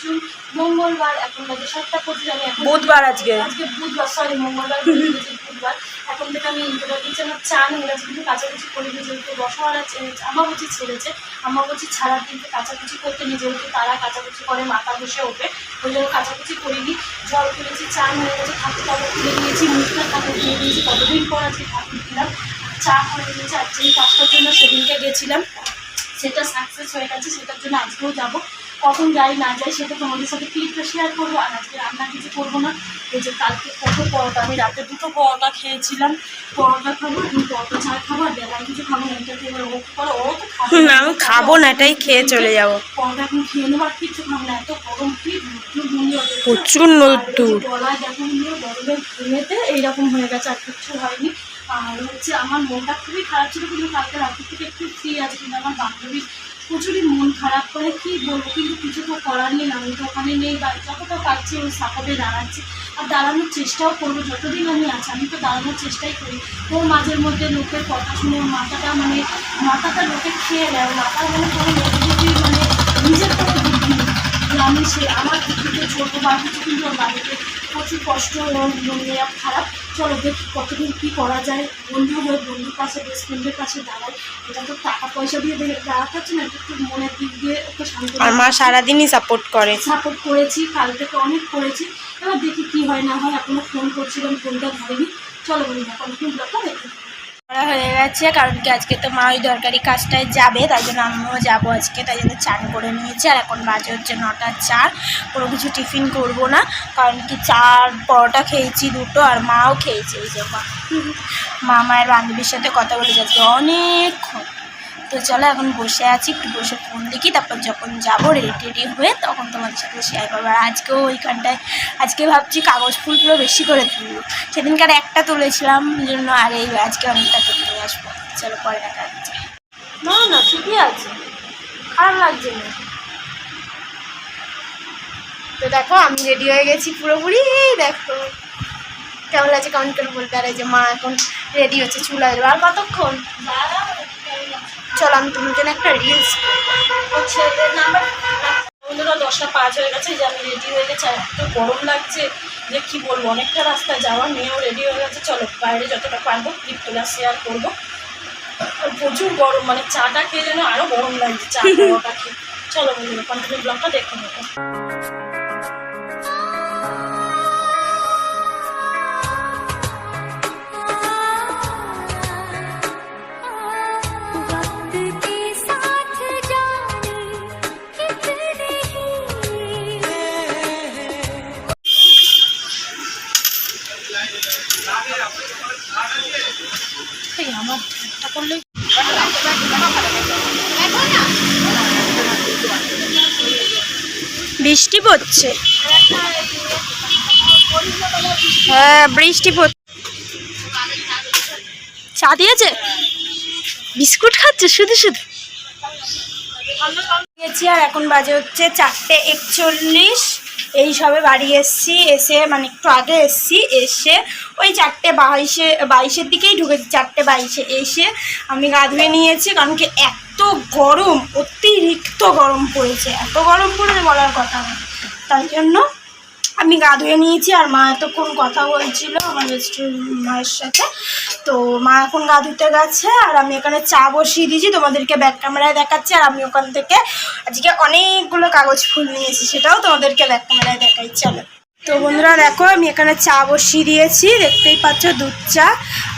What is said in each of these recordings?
June মঙ্গলবার এখন বাজে সাতটা পঁচিশ আমি এখন বুধবার আজকে। আজকে বুধবার সরি মঙ্গলবার বুধবার এখন থেকে আমি ইন্টারভিউ দিচ্ছি আমার চা নিয়ে গেছি কিন্তু কাছাকাছি করে দিয়ে যেহেতু রসমালা আমার বুঝি ছেড়েছে। আমার বুঝি ছাড়ার দিনকে কাছাকাছি করতে নিয়ে যেহেতু তারা কাছাকাছি করে মাথা বসে ওঠে। ওই জন্য কাছাকাছি করিনি। জল তুলেছি চা নিয়ে গেছি ঠাকুর টাকুর তুলে নিয়েছি মুখটা ঠাকুর তুলে নিয়েছি। কতদিন পর আজকে ঠাকুর দিলাম চা করে নিয়েছি আর যেই কাজটার জন্য সেদিনকে গেছিলাম সেটা সাকসেস হয়ে গেছে সেটার জন্য আজকেও যাব। কখন যাই না যাই সেটা তোমাদের সাথে ক্লিপটা শেয়ার করব আর আজকে রান্না কিছু করব না। এই যে কালকে কত পরোটা আমি রাতে দুটো পরোটা খেয়েছিলাম। পরোটা খাব তুমি পরোটা ছাড়া খাব আর বেলায় কিছু খাব না এবার ও করে ও তো খাবে আমি খাব না এটাই খেয়ে চলে যাব। পরোটা এখন খেয়ে নেব আর কিছু খাব না এত গরম কি প্রচুর নদ্দুর গলায় দেখো গরমের ঘুমেতে এইরকম হয়ে গেছে আর কিচ্ছু হয়নি। আর হচ্ছে আমার মনটা খুবই খারাপ ছিল কিন্তু কালকে রাত্রি থেকে একটু ফ্রি আছে কিন্তু আমার বান্ধবীর প্রচুরই মন খারাপ করে, কি বলব? কিন্তু কিছু তো করার নেই, আমি তো ওখানে নেই, বা যতটা পারছি ওই সাপোর্টে দাঁড়াচ্ছি। আর দাঁড়ানোর চেষ্টাও করব, যতদিন আমি আছি, আমি তো দাঁড়ানোর চেষ্টাই করি। ও মাঝের মধ্যে লোকের কথা শুনে, ওর মাথাটা মানে মাথাটা লোকে খেয়ে নেয় মাথা মানে কোনো লোক মানে নিজের কোনো নেই। যে আমি সে, আমার বুদ্ধিতে ছোটো বা কিছু কিন্তু ওর বাড়িতে প্রচুর কষ্ট এবং মন নেওয়া খারাপ। চলো দেখি কতদিন কী করা যায়। বন্ধু হয়ে বন্ধুর কাছে বেস্ট ফ্রেন্ডের কাছে দাঁড়ায় এটা তো টাকা পয়সা দিয়ে দেখে দাঁড়াতে হচ্ছে না একটু মনের দিক দিয়ে একটু শান্ত আর মা সারাদিনই সাপোর্ট করে। সাপোর্ট করেছি কাল থেকে অনেক করেছি। এবার দেখি কী হয় না হয় এখনও ফোন করছিলাম ফোনটা ধরেনি। চলো বন্ধু এখন কন্টিনিউ ব্লগটা দেখি করা হয়ে গেছে, কারণ কি আজকে তো মা ওই দরকারি কাজটায় যাবে, তাই জন্য আমিও যাব আজকে, তাই জন্য চান করে নিয়েছি, আর এখন বাজে হচ্ছে নটা চার, কোনো কিছু টিফিন করব না, কারণ কি চার পরোটা খেয়েছি দুটো, আর মাও খেয়েছে, এই যে মা মায়ের বান্ধবীর সাথে কথা বলে যাচ্ছে অনেকক্ষণ। তো চলো এখন বসে আছি একটু বসে ফোন দেখি তারপর যখন যাব রেডি টেডি হয়ে তখন তোমাদের সাথে শেয়ার করব। আর আজকেও ওইখানটায় আজকে ভাবছি কাগজ ফুলগুলো বেশি করে তুলবো। সেদিনকার একটা তুলেছিলাম জন্য আর এই আজকে অনেকটা তুলে নিয়ে আসব। চলো পরে দেখা যাচ্ছে না না ঠিকই আছে। খারাপ লাগছে না। তো দেখো আমি রেডি হয়ে গেছি পুরোপুরি। দেখো। কেমন লাগছে কমেন্ট করে বলতে আর যে মা এখন রেডি হচ্ছে চুলা দেবো আর কতক্ষণ আমি তোমার জন্য একটা রিলস নাম্বার বন্ধুরা দশটা পাঁচ হয়ে গেছে, যে আমি রেডি হয়ে গেছি। এত গরম লাগছে যে কি বলব, অনেকটা রাস্তা যাওয়া মেয়েও রেডি হয়ে গেছে। চলো, বাইরে যতটা পারব ক্লিপগুলো শেয়ার করব। আর প্রচুর গরম মানে চাটা খেয়ে যেন আরও গরম লাগছে, চা খাওয়াটা খেয়ে। চলো বন্ধুরা কন্টিনিউ ব্লগটা দেখে নেব আমার করলে বৃষ্টি পড়ছে। হ্যাঁ বৃষ্টি পড়ছে। চা দিয়েছে? বিস্কুট খাচ্ছে শুধু শুধু। গেছি আর এখন বাজে হচ্ছে চারটে একচল্লিশ। এই সবে বাড়ি এসছি, এসে মানে একটু আগে এসছি, এসে ওই চারটে বাইশে, বাইশের দিকেই ঢুকেছি, চারটে বাইশে। এসে আমি গা ধুয়ে নিয়েছি, কারণ কি এত গরম, অতিরিক্ত গরম পড়েছে। এত গরম পড়েছে বলার কথা তাই জন্য আমি গা ধুয়ে নিয়েছি আর মা এতক্ষণ কথা বলছিল আমার বেস্ট মায়ের সাথে। তো মা এখন গা ধুতে গেছে আর আমি এখানে চা বসিয়ে দিয়েছি, তোমাদেরকে ব্যাক ক্যামেরায় দেখাচ্ছি আর আমি ওখান থেকে আজকে অনেকগুলো কাগজ ফুল নিয়েছি সেটাও তোমাদেরকে ব্যাক ক্যামেরায় দেখাই, চলো। তো বন্ধুরা দেখো, আমি এখানে চা বসিয়ে দিয়েছি, দেখতেই পাচ্ছ, দুধ চা।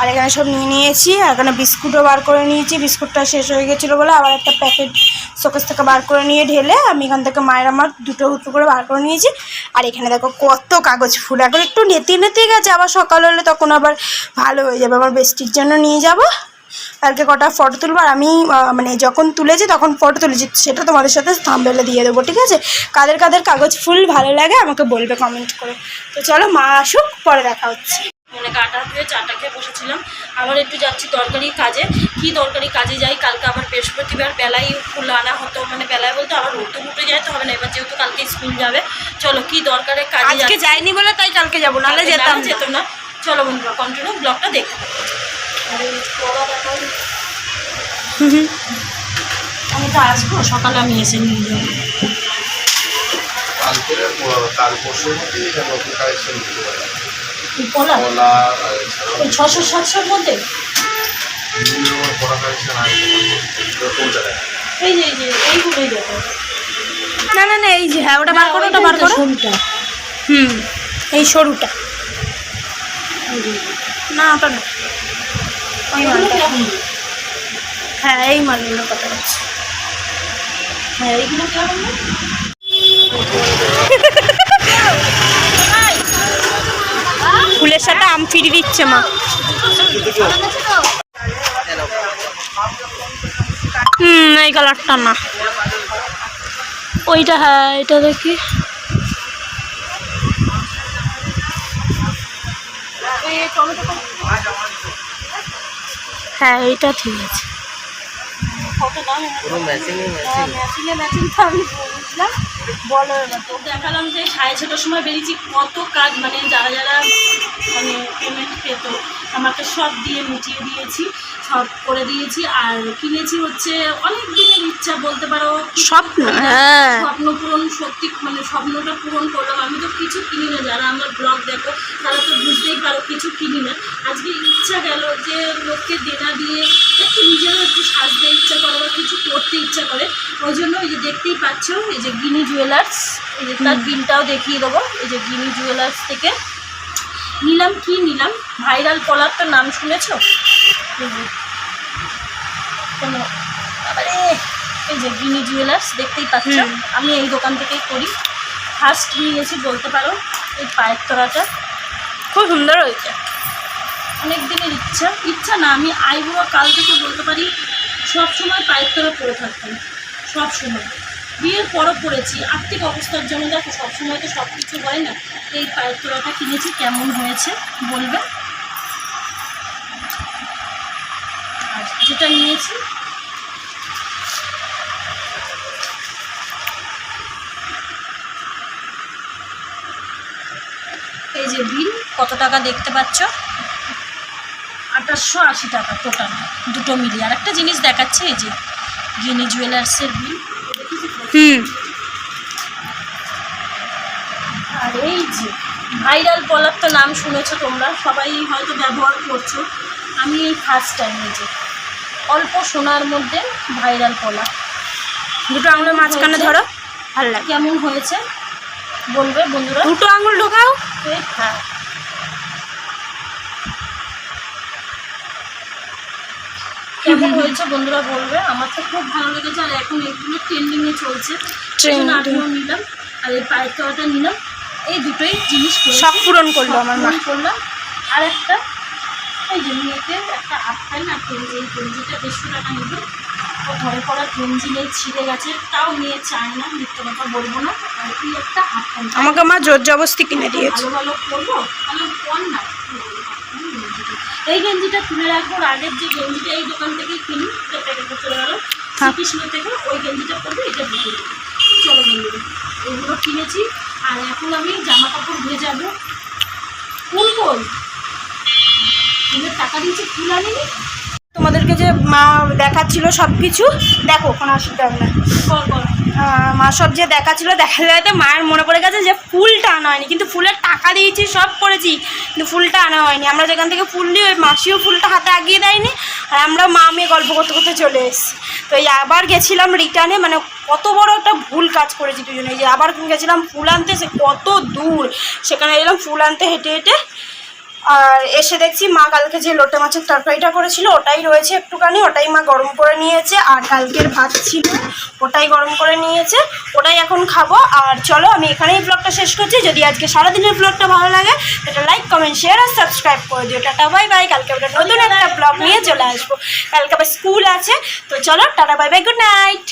আর এখানে সব নিয়ে নিয়েছি, আর এখানে বিস্কুটও বার করে নিয়েছি। বিস্কুটটা শেষ হয়ে গেছিল বলে আবার একটা প্যাকেট শোকেস থেকে বার করে নিয়ে ঢেলে আমি এখান থেকে মায়ের আমার দুটো হুটো করে বার করে নিয়েছি। আর এখানে দেখো, কত কাগজ ফুল। এখন একটু নেতে নেতে গেছে, আবার সকাল হলে তখন আবার ভালো হয়ে যাবে। আমার বেস্টির জন্য নিয়ে যাব। কালকে কটা ফটো তুলবো আর আমি মানে যখন তুলেছি তখন ফটো তুলেছি সেটা তোমাদের সাথে থাম্বেলে দিয়ে দেবো ঠিক আছে? কাদের কাদের কাগজ ফুল ভালো লাগে আমাকে বলবে কমেন্ট করে। তো চলো মা আসুক পরে দেখা হচ্ছে। মানে কাটা ধুয়ে চাটা খেয়ে বসেছিলাম। আবার একটু যাচ্ছি দরকারি কাজে। কি দরকারি কাজে যাই? কালকে আবার বৃহস্পতিবার বেলায় ফুল আনা হতো। মানে বেলায় বলতো আবার রোদ উঠে যায় তো হবে না। এবার যেহেতু কালকে স্কুল যাবে। চলো কি দরকারে কাজে। যাইনি বলে তাই কালকে যাব নাহলে যেতাম যেত না। চলো বন্ধুরা কন্টিনিউ ব্লগটা দেখতে আমি তো আসব সকালে আমি এসে নিয়ে যাব। ছশো সাতশোর মধ্যে? এই যে এইগুলোই দেখো। না না না এই যে হ্যাঁ ওটা বার করো ওটা বার করো। সরুটা হুম এই সরুটা। না ওটা না ওই এগুলো মালটা কেমন হ্যাঁ এই মালগুলোর কথা বলছি। হ্যাঁ এইগুলো কেমন? ফুলের সাথে আম ফিরি দিচ্ছে মা। হুম এই কালারটা না। ওইটা হ্যাঁ এটা দেখি। হ্যাঁ এইটা ঠিক আছে। কত দাম? হ্যাঁ, ম্যাচিংয়ে ম্যাচিং তো আমি বলো এবার তো। দেখালাম যে সাড়ে ছটার সময় বেরিয়েছি কত কাজ মানে যারা যারা মানে পেমেন্ট পেতো আমাকে সব দিয়ে মিটিয়ে দিয়েছি। সব করে দিয়েছি আর কিনেছি হচ্ছে অনেক দিনের ইচ্ছা বলতে পারো স্বপ্ন হ্যাঁ। স্বপ্ন পূরণ সত্যি মানে স্বপ্নটা পূরণ করলাম। আমি তো কিছু কিনি না যারা আমার ব্লগ দেখো তারা তো বুঝতেই পারো কিছু কিনি না। আজকে ইচ্ছা গেল যে লোককে দেনা দিয়ে একটু নিজেরও একটু সাজতে ইচ্ছা করে বা কিছু করতে ইচ্ছা করে। ওই জন্য এই যে দেখতেই পাচ্ছ এই যে গিনি জুয়েলার্স এই যে তার বিলটাও দেখিয়ে দেবো। এই যে গিনি জুয়েলার্স থেকে। নিলাম কি নিলাম? ভাইরাল কলারটার নাম শুনেছো? কোনো? আবারে এই যে গিনি জুয়েলার্স দেখতেই পাচ্ছ? আমি এই দোকান থেকেই করি। ফার্স্ট নিয়েছি বলতে পারো এই পায়ের তলাটা। খুব সুন্দর হয়েছে। অনেক দিনের ইচ্ছা। ইচ্ছা না আমি আইবুড়ো কাল থেকে বলতে পারি সব সময় পায়ের তলা পরে থাকতাম। সব সময়। বিয়ের পরও পড়েছি আর্থিক অবস্থার জন্য দেখো সবসময় তো সব কিছু হয় না এই পায়ের তলাটা কিনেছি কেমন হয়েছে বলবে? যেটা নিয়েছি। এই যে বিল কত টাকা দেখতে পাচ্ছ? আঠাশশো আশি টাকা টোটাল দুটো মিলিয়ে। আর একটা জিনিস দেখাচ্ছে এই যে গিনি জুয়েলার্সের বিল। হুম। আর এই যে ভাইরাল পলার তো নাম শুনেছো তোমরা সবাই হয়তো ব্যবহার করছ। আমি এই ফার্স্ট টাইম এই যে অল্প সোনার মধ্যে ভাইরাল পলা। দুটো আঙুলের মাঝখানে ধরো। ভালো লাগে। কেমন হয়েছে? বলবে বন্ধুরা। দুটো আঙুল ঢোকাও। হ্যাঁ। কেমন হয়েছে বন্ধুরা বলবে? আমার তো খুব ভালো লেগেছে আর এখন এগুলো ট্রেন্ডিংয়ে চলছে. আমিও নিলাম। আর এই পায়ের তলাটা নিলাম। এই দুটোই জিনিস। শখ পূরণ করল আমার করলাম। আর একটা এই যে মেয়েকে একটা আটটাই না গেঞ্জি এই গেঞ্জিটা দেড়শো টাকা নেবে। ঘরে পড়া গেঞ্জি নেই ছিঁড়ে গেছে। তাও নিয়ে চায় না মিথ্যে কথা বলব না। আর এই একটা হাফ আমাকে মা জোর জবস্তি কিনে দিয়েছে। ভালো ভালো করব তাহলে কোন না? এই গেঞ্জিটা তুলে রাখব আর আগের যে গেঞ্জিটা এই দোকান থেকেই কিনি সেটা চলে গেলো। থাক। শ্রীকৃষ্ণ থেকে ওই গেঞ্জিটা করব এটা বিক্রি চলো বন্ধুরা এগুলো কিনেছি। আর এখন আমি জামা কাপড় ভেজাবো ফুল কই ফুলের টাকা দিয়েছি ফুল আনিনি। তোমাদেরকে যে মা দেখাচ্ছিল সব কিছু দেখো কোনো অসুবিধা হবে না। মা সব যে দেখাচ্ছিল দেখা যাতে মায়ের মনে পড়ে গেছে যে ফুলটা আনা হয়নি। কিন্তু ফুলের টাকা দিয়েছি সব করেছি কিন্তু ফুলটা আনা হয়নি। আমরা যেখান থেকে ফুল নিই ওই মাসিও ফুলটা হাতে আগিয়ে দেয়নি আর আমরা মা মেয়ে গল্প করতে করতে চলে এসেছি। তো এই আবার গেছিলাম রিটার্নে মানে কত বড় একটা ভুল কাজ করেছি দুজনে। যে আবার গেছিলাম ফুল আনতে সে কত দূর। সেখানে এলাম ফুল আনতে হেঁটে হেঁটে আর এসে দেখছি মা কালকে যে লোটে মাছের তরকারিটা করেছিল, ওটাই রয়েছে একটুখানি, ওটাই মা গরম করে নিয়েছে, আর কালকের ভাত ছিল, ওটাই গরম করে নিয়েছে, ওটাই এখন খাব। আর চলো, আমি এখানেই ব্লগটা শেষ করছি। যদি আজকে সারাদিনের ব্লগটা ভালো লাগে এটা লাইক কমেন্ট শেয়ার আর সাবস্ক্রাইব করে দিও। টাটা বাই বাই কালকে আমরা নতুন একটা ব্লগ নিয়ে চলে আসব। কালকে আবার স্কুল আছে। তো চলো, tata bye bye good night